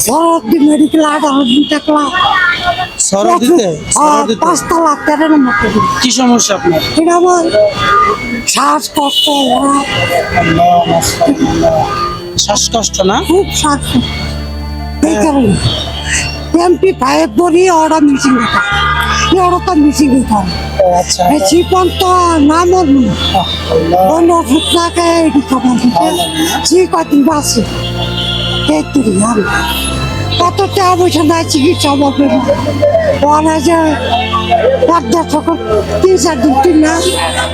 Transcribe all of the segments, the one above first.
সরদি medical আঠারো দিন থাকলাম সরদিতে পাঁচতলা তেরো নম্বর কি সমস্যা আপনার? এটা আমার শ্বাসকষ্ট ওরা শ্বাসকষ্ট না? খুব শ্বাসকষ্ট এই কারণে। এমপি ফাইভ বলি ওরা মিশিং দেখা ওরা তো ও আচ্ছা। জীবন তো না মরবো অন্য না এটি খাবার দিতে কদিন বাঁচে এই তুই আমি কত টাকা পয়সা নাই চিকিৎসা ওরা যে এক দেড়শো করে তিন চার দিন তুই না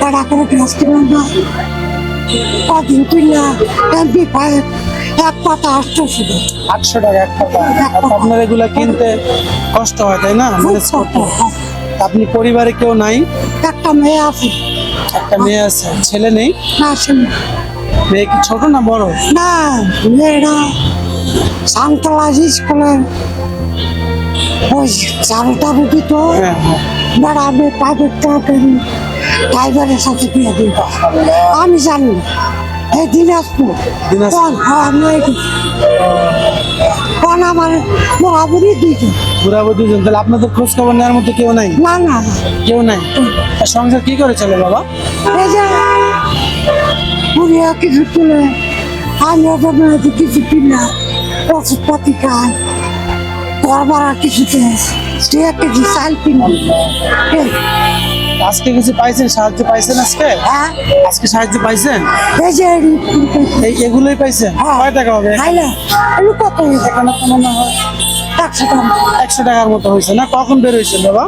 টাকা করে গ্যাস কিনলাম না কদিন তুই না এমপি ফাইভ এক পাতা। আসতো শুধু আটশো টাকা এক টাকা আপনার এগুলা কিনতে কষ্ট হয় তাই না? হয়। আপনি পরিবারে কেউ নাই? একটা মেয়ে আছে। একটা মেয়ে আছে। ছেলে নেই? না শুনে মেয়ে কি ছোট না বড়? না মেয়েরা সান্তলা স্কুলে ওই চারটা রুটি তো। হ্যাঁ হ্যাঁ। ম্যাডামে প্রাইভেট করি ড্রাইভারের সাথে দিয়ে দিব আমি জানি। এই দিনাজপুর। কোন হ্যাঁ আমার বরাবরই দুইজন। বুড়াবো দুজন তাহলে আপনাদের খোঁজ খবর নেওয়ার মতো কেউ নাই? না না কেউ নাই? সংসার কি করে চলে বাবা? এই যে পুরিয়া কিছু তুলে আমি মেয়েদের কিছু কিনা। ওষুধপাতি কিছুতে সে চাল আজকে কিছু পাইছেন? সাহায্য পাইছেন আজকে? হ্যাঁ। আজকে সাহায্য পাইছেন? এই যে এই এগুলোই পাইছেন? হ্যাঁ। কয় টাকা হবে? খাইলে এগুলো কত এখানে মনে হয়। একশো টাকা। একশো টাকার মতো হয়েছে না? কখন বের হয়েছে বাবা?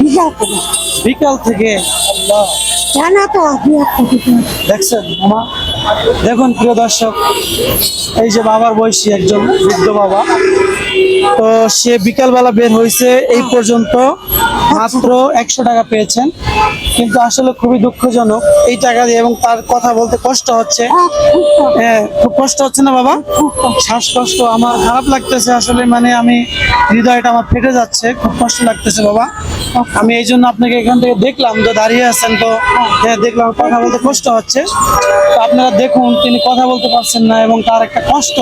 বিকাল করে বিকাল থেকে? আল্লাহ। তো দেখছেন, মামা? দেখুন, প্রিয় দর্শক, এই যে বাবার বয়সী একজন বৃদ্ধ বাবা, তো সে বিকালবেলা বের হয়েছে, এই পর্যন্ত মাত্র একশো টাকা পেয়েছেন। কিন্তু আসলে খুবই দুঃখজনক এই টাকা দিয়ে এবং তার কথা বলতে কষ্ট হচ্ছে। হ্যাঁ, খুব কষ্ট, হ্যাঁ হচ্ছে না বাবা? খুব শ্বাসকষ্ট আমার খারাপ লাগতেছে আসলে মানে আমি হৃদয়টা আমার ফেটে যাচ্ছে খুব কষ্ট লাগতেছে বাবা। আমি এই জন্য আপনাকে এখান থেকে দেখলাম যে দাঁড়িয়ে আছেন তো হ্যাঁ দেখলাম কথা বলতে কষ্ট হচ্ছে। তো আপনারা দেখুন তিনি কথা বলতে পারছেন না এবং তার একটা কষ্ট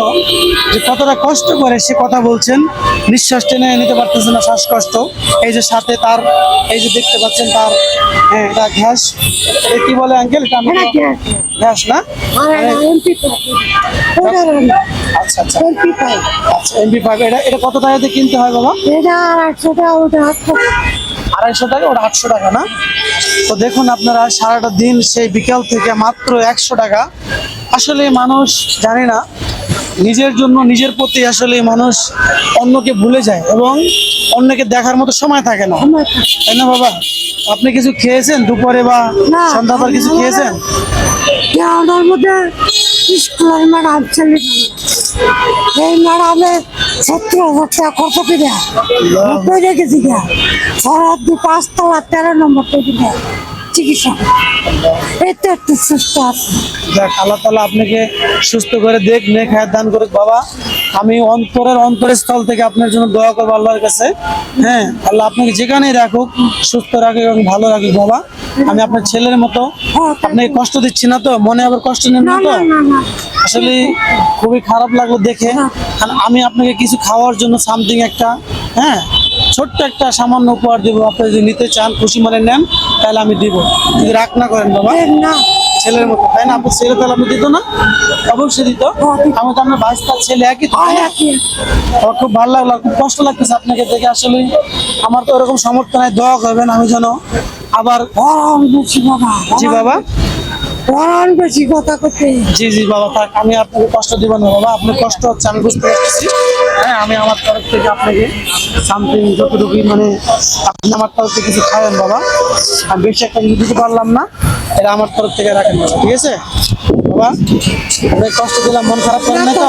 যে কতটা কষ্ট করে সে কথা বলছেন নিঃশ্বাস টেনে নিতে পারতেছে না শ্বাসকষ্ট। এই যে সাথে তার এই যে দেখতে পাচ্ছেন তার হ্যাঁ এটা ঘ্যাস। এটা কি বলে আঙ্কেল এটা আমি? ঘ্যাস। না? এমপি ওটা আচ্ছা আচ্ছা এমপি পাই আচ্ছা এমবি ফাইভ এটা এটা কত টাকাতে কিনতে হয় বাবা এটা টাকা ওটা আড়াইশো টাকা ওটা আটশো টাকা না? তো দেখুন আপনারা সারাটা দিন সেই বিকাল থেকে মাত্র একশো টাকা। আসলে মানুষ জানে না নিজের জন্য নিজের প্রতি আসলে মানুষ অন্যকে ভুলে যায় এবং অন্যকে দেখার মতো সময় থাকে না। তাই না বাবা? আপনি কিছু খেয়েছেন দুপুরে বা না। সন্ধ্যা কিছু খেয়েছেন? মধ্যে স্কুলের ম্যাডাম ছেলে এই ম্যাডামে সত্তর হাজার টাকা খরচ করে নব্বই রেখেছি গা শরৎদি পাঁচতলা তেরো নম্বর চিকিৎসা এতে একটু সুস্থ আছে যাক আল্লাহ তালা আপনাকে সুস্থ করে দেখ নেক হায়াত দান করুক বাবা। আমি অন্তরের থেকে আপনার জন্য দোয়া করব আল্লাহর কাছে। হ্যাঁ আল্লাহ আপনাকে যেখানেই রাখুক সুস্থ রাখুক এবং ভালো রাখুক বাবা। আমি আপনার ছেলের মতো আপনাকে কষ্ট দিচ্ছি না তো? মনে আবার কষ্ট নেন না তো? আসলে খুবই খারাপ লাগল দেখে। আমি আপনাকে কিছু খাওয়ার জন্য সামথিং একটা হ্যাঁ ছোট্ট একটা সামান্য উপহার দেবো। আপনি যদি নিতে চান খুশি মনে নেন তাহলে আমি দিব। যদি রাগ না করেন বাবা। না। ছেলের মতো তাই না? আপনার ছেলে তাহলে আমি দিত না? অবশ্যই দিত। আমি তো আপনার বাইশটা ছেলে একই আমার খুব ভালো লাগল খুব কষ্ট লাগতেছে আপনাকে দেখে আসলে। আমার তো ওরকম সমর্থন নাই দোয়া করবেন আমি যেন আবার বাবা জি বাবা। বেশি কথা করতে জি জি বাবা থাক আমি আপনাকে কষ্ট দিব না বাবা। আপনার কষ্ট হচ্ছে আমি বুঝতে পারছি হ্যাঁ আমি আমার তরফ থেকে আপনাকে সামথিং যতটুকুই মানে আপনি আমার তরফ থেকে কিছু খাবেন বাবা। আমি বেশি একটা কিছু দিতে পারলাম না এটা আমার তরফ থেকে রাখেন বাবা ঠিক আছে? বাবা আপনাকে কষ্ট দিলাম মন খারাপ করেন না তো?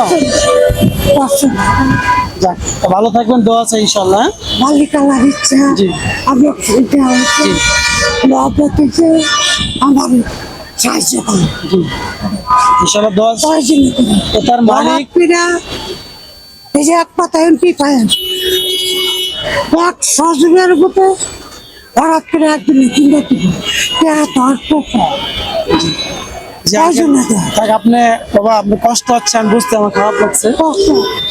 যাক ভালো থাকবেন দোয়া আছে ইনশাল্লাহ হ্যাঁ? মালিকালার ইচ্ছা জি। আমি আমার সাহায্য ইনশাল্লাহ দোয়া তো তার মালিক। পিনা এই যে এক পাতা এমপি পায়েন এক সজনের গোপে হঠাৎ করে একদিন কিনে দিব এত ধর আপনি বাবা আপনি কষ্ট হচ্ছে আমি বুঝতে আমার খারাপ লাগছে।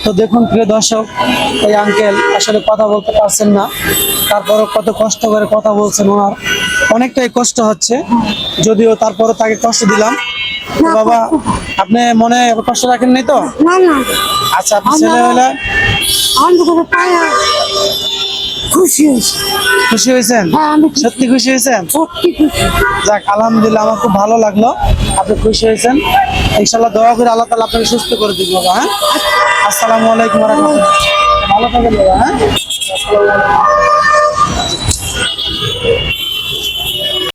তো দেখুন প্রিয় দর্শক এই আঙ্কেল আসলে কথা বলতে পারছেন না। তারপরও কত কষ্ট করে কথা বলছেন ওনার। অনেকটাই কষ্ট হচ্ছে। যদিও তারপরও তাকে কষ্ট দিলাম। বাবা আপনি মনে কষ্ট রাখেন নাই তো আচ্ছা আপনি ছেলে হলে খুশি হয়েছে। খুশি হয়েছেন? হ্যাঁ। সত্যি খুশি হয়েছেন? সত্যি খুশি। যাক আলহামদুলিল্লাহ আমার খুব ভালো লাগল। আপনি খুশি হয়েছেন? ইনশাল্লাহ দোয়া করে আল্লাহ তালা আপনাকে সুস্থ করে দিব বাবা হ্যাঁ? আসসালামু আলাইকুম রহমতুল্লাহ। ভালো থাকেন বাবা হ্যাঁ?